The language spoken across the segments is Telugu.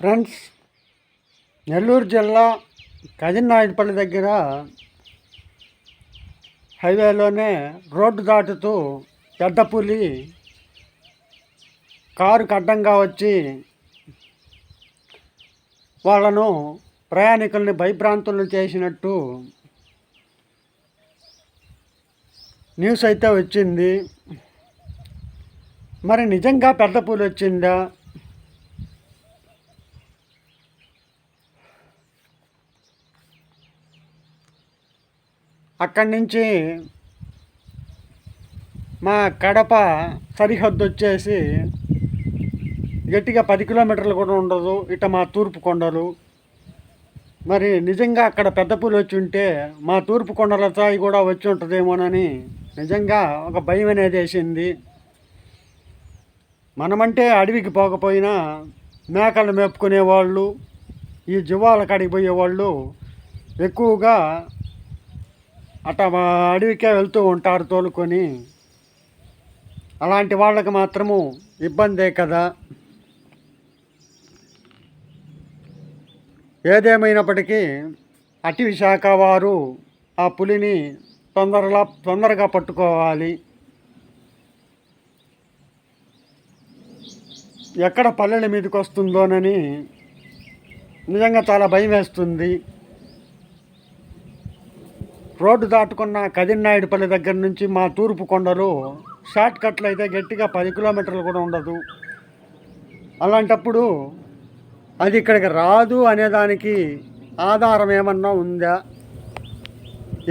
ఫ్రెండ్స్ నెల్లూరు జిల్లా కజిన్నాయుడుపల్లి దగ్గర హైవేలోనే రోడ్డు దాటుతూ పెద్ద పులి కారుకు అడ్డంగా వచ్చి వాళ్ళను ప్రయాణికుల్ని భయభ్రాంతులను చేసినట్టు న్యూస్ అయితే వచ్చింది. మరి నిజంగా పెద్ద పులి వచ్చిందా? అక్కడి నుంచి మా కడప సరిహద్దు వచ్చేసి గట్టిగా పది కిలోమీటర్లు కూడా ఉండదు. ఇట మా తూర్పు కొండలు. మరి నిజంగా అక్కడ పెద్ద పూలు వచ్చి ఉంటే మా తూర్పు కొండల స్థాయి కూడా వచ్చి ఉంటుందేమోనని నిజంగా ఒక భయం అనేది వేసింది. మనమంటే అడవికి పోకపోయినా మేకలు మేపుకునే వాళ్ళు ఈ జీవాల కాడికి పోయేవాళ్ళు ఎక్కువగా అట్ట అడవికే వెళ్తూ ఉంటారు తోలుకొని. అలాంటి వాళ్ళకి మాత్రము ఇబ్బందే కదా. ఏదేమైనప్పటికీ అటవీ శాఖ వారు ఆ పులిని తొందరగా తొందరగా పట్టుకోవాలి. ఎక్కడ పల్లెల మీదకి వస్తుందోనని నిజంగా చాలా భయం వేస్తుంది. రోడ్డు దాటుకున్న కదిన్నాయుడుపల్లి దగ్గర నుంచి మా తూర్పు కొండలు షార్ట్ కట్లు అయితే గట్టిగా పది కిలోమీటర్లు కూడా ఉండదు. అలాంటప్పుడు అది ఇక్కడికి రాదు అనేదానికి ఆధారం ఏమన్నా ఉందా?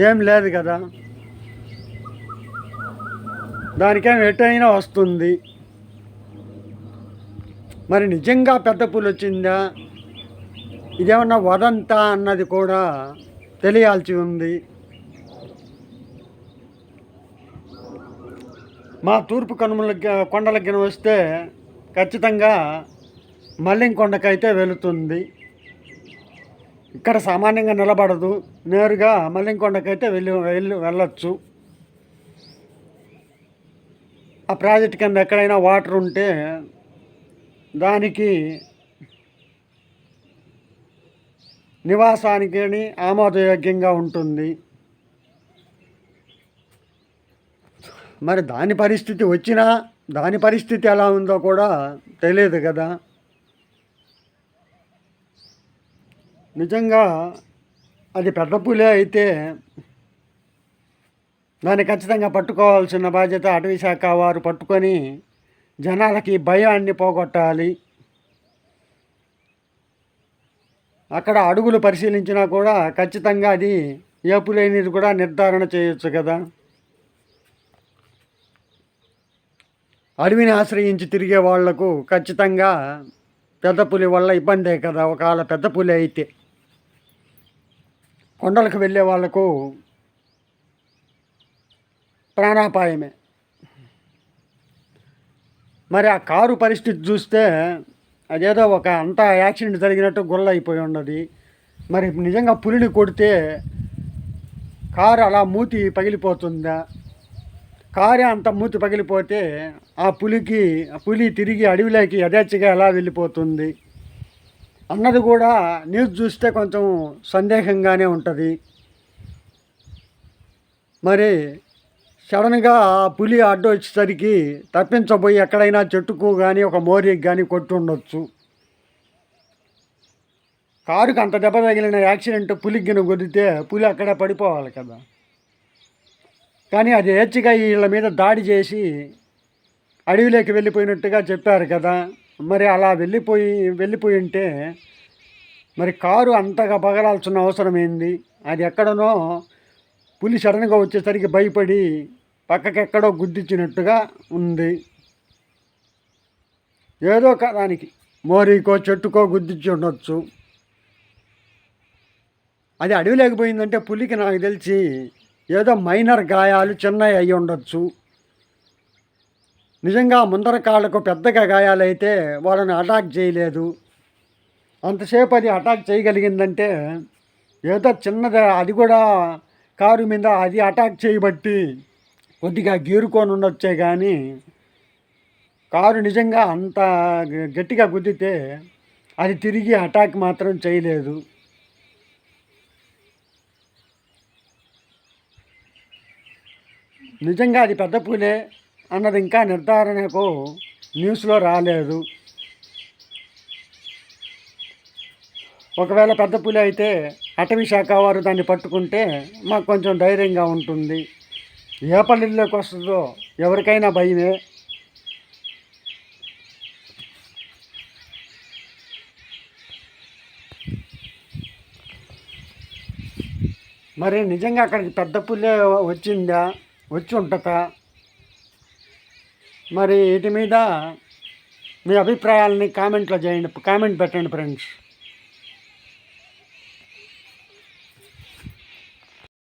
ఏం లేదు కదా. దానికేం ఎటైనా వస్తుంది. మరి నిజంగా పెద్ద పూలు వచ్చిందా? ఇదేమన్నా వదంతా అన్నది కూడా తెలియాల్సి ఉంది. మా తూర్పు కనుమల కొండలకి వస్తే ఖచ్చితంగా మల్లింకొండకైతే వెళుతుంది. ఇక్కడ సామాన్యంగా నిలబడదు. నేరుగా మల్లింకొండకైతే వెళ్ళి వెళ్ళి వెళ్ళొచ్చు. ఆ ప్రాజెక్ట్ కింద ఎక్కడైనా వాటర్ ఉంటే దానికి నివాసానికి అని ఆమోదయోగ్యంగా ఉంటుంది. మరి దాని పరిస్థితి వచ్చినా దాని పరిస్థితి ఎలా ఉందో కూడా తెలియదు కదా. నిజంగా అది పెద్ద పులే అయితే దాన్ని ఖచ్చితంగా పట్టుకోవాల్సిన బాధ్యత అటవీ శాఖ వారు పట్టుకొని జనాలకి భయాన్ని పోగొట్టాలి. అక్కడ అడుగులు పరిశీలించినా కూడా ఖచ్చితంగా అది ఏపులేనిది కూడా నిర్ధారణ చేయొచ్చు కదా. అడవిని ఆశ్రయించి తిరిగే వాళ్ళకు ఖచ్చితంగా పెద్ద పులి వల్ల ఇబ్బందే కదా ఒకవేళ పెద్ద పులి అయితే. కొండలకు వెళ్ళే వాళ్ళకు ప్రాణాపాయమే. మరి ఆ కారు పరిస్థితి చూస్తే అదేదో ఒక అంతా యాక్సిడెంట్ జరిగినట్టు గొల్ల అయిపోయి ఉన్నది. మరి నిజంగా పులిని కొడితే కారు అలా మూతి పగిలిపోతుందా? కారే అంత మూతి పగిలిపోతే ఆ పులికి ఆ పులి తిరిగి అడవిలోకి యథేచ్ఛగా ఎలా వెళ్ళిపోతుంది? అన్నది కూడా న్యూస్ చూస్తే కొంచెం సందేహంగానే ఉంటుంది. మరి సడన్గా ఆ పులి అడ్డు వచ్చేసరికి తప్పించబోయి ఎక్కడైనా చెట్టుకు కానీ ఒక మోరికి కానీ కొట్టి ఉండొచ్చు కారుకు అంత దెబ్బ తగిలిన యాక్సిడెంట్ పులిగ్గిన గిన పులి అక్కడే పడిపోవాలి కదా. కానీ అది హెచ్చుగా వీళ్ళ మీద దాడి చేసి అడవిలోకి వెళ్ళిపోయినట్టుగా చెప్పారు కదా. మరి అలా వెళ్ళిపోయి వెళ్ళిపోయి ఉంటే మరి కారు అంతగా పగలాల్సిన అవసరం ఏంది? అది ఎక్కడనో పులి సడన్గా వచ్చేసరికి భయపడి పక్కకెక్కడో గుద్దించినట్టుగా ఉంది. ఏదో కదానికి దానికి. మోరీకో చెట్టుకో గుద్దించి ఉండొచ్చు. అది అడవి లేకపోయిందంటే పులికి నాకు తెలిసి ఏదో మైనర్ గాయాలు చిన్నవి అయి ఉండొచ్చు. నిజంగా ముందర కాళ్ళకు పెద్దగా గాయాలైతే వాళ్ళని అటాక్ చేయలేదు. అంతసేపు అది అటాక్ చేయగలిగిందంటే ఏదో చిన్నది అది కూడా కారు మీద అది అటాక్ చేయబట్టి కొద్దిగా గీరుకొని ఉండొచ్చే కానీ కారు నిజంగా అంత గట్టిగా గుద్దితే అది తిరిగి అటాక్ మాత్రం చేయలేదు. నిజంగా అది పెద్ద పులే అన్నది ఇంకా నిర్ధారణకు న్యూస్లో రాలేదు. ఒకవేళ పెద్ద పులి అయితే అటవీ శాఖ వారు దాన్ని పట్టుకుంటే మాకు కొంచెం ధైర్యంగా ఉంటుంది. ఏ పల్లెల్లోకి వస్తుందో ఎవరికైనా భయమే. మరి నిజంగా అక్కడికి పెద్ద పుల్లే వచ్చిందా? వచ్చి ఉంటుందా మరి వీటి మీద మీ అభిప్రాయాలని కామెంట్లో చేయండి కామెంట్ పెట్టండి ఫ్రెండ్స్.